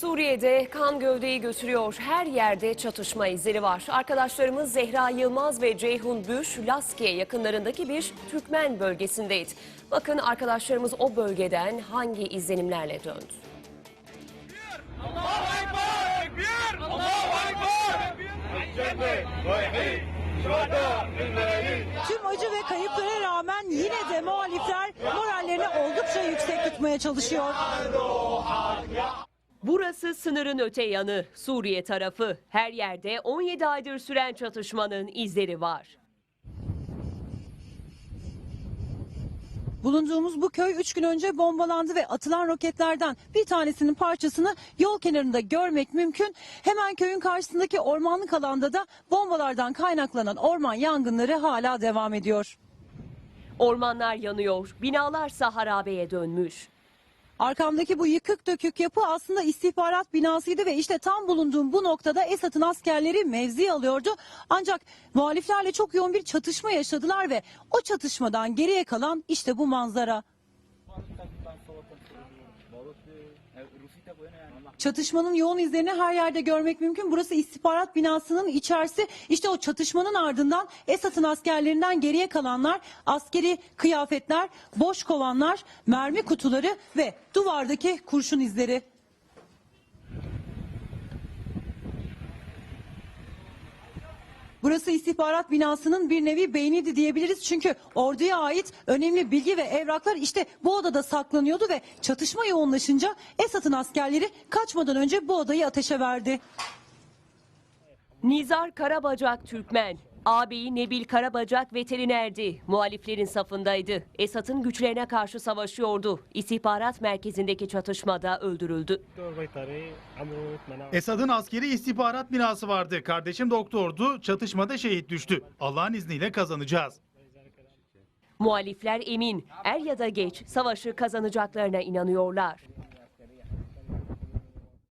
Suriye'de kan gövdeyi götürüyor. Her yerde çatışma izleri var. Arkadaşlarımız Zehra Yılmaz ve Ceyhun Büş, Laskiye yakınlarındaki bir Türkmen bölgesindeydi. Bakın arkadaşlarımız o bölgeden hangi izlenimlerle döndü. Tüm acı ve kayıplara rağmen yine de muhalifler morallerini oldukça yüksek tutmaya çalışıyor. Burası sınırın öte yanı, Suriye tarafı. Her yerde 17 aydır süren çatışmanın izleri var. Bulunduğumuz bu köy 3 gün önce bombalandı ve atılan roketlerden bir tanesinin parçasını yol kenarında görmek mümkün. Hemen köyün karşısındaki ormanlık alanda da bombalardan kaynaklanan orman yangınları hala devam ediyor. Ormanlar yanıyor, binalarsa harabeye dönmüş. Arkamdaki bu yıkık dökük yapı aslında istihbarat binasıydı ve işte tam bulunduğum bu noktada Esad'ın askerleri mevzi alıyordu. Ancak muhaliflerle çok yoğun bir çatışma yaşadılar ve o çatışmadan geriye kalan işte bu manzara. Çatışmanın yoğun izlerini her yerde görmek mümkün. Burası istihbarat binasının içerisi. İşte o çatışmanın ardından Esad'ın askerlerinden geriye kalanlar, askeri kıyafetler, boş kovanlar, mermi kutuları ve duvardaki kurşun izleri. Burası istihbarat binasının bir nevi beyniydi diyebiliriz. Çünkü orduya ait önemli bilgi ve evraklar işte bu odada saklanıyordu ve çatışma yoğunlaşınca Esad'ın askerleri kaçmadan önce bu odayı ateşe verdi. Nizar Karabacak Türkmen. Ağabeyi Nebil Karabacak veterinerdi. Muhaliflerin safındaydı. Esad'ın güçlerine karşı savaşıyordu. İstihbarat merkezindeki çatışmada öldürüldü. Esad'ın askeri istihbarat binası vardı. Kardeşim doktordu. Çatışmada şehit düştü. Allah'ın izniyle kazanacağız. Muhalifler emin, er ya da geç savaşı kazanacaklarına inanıyorlar.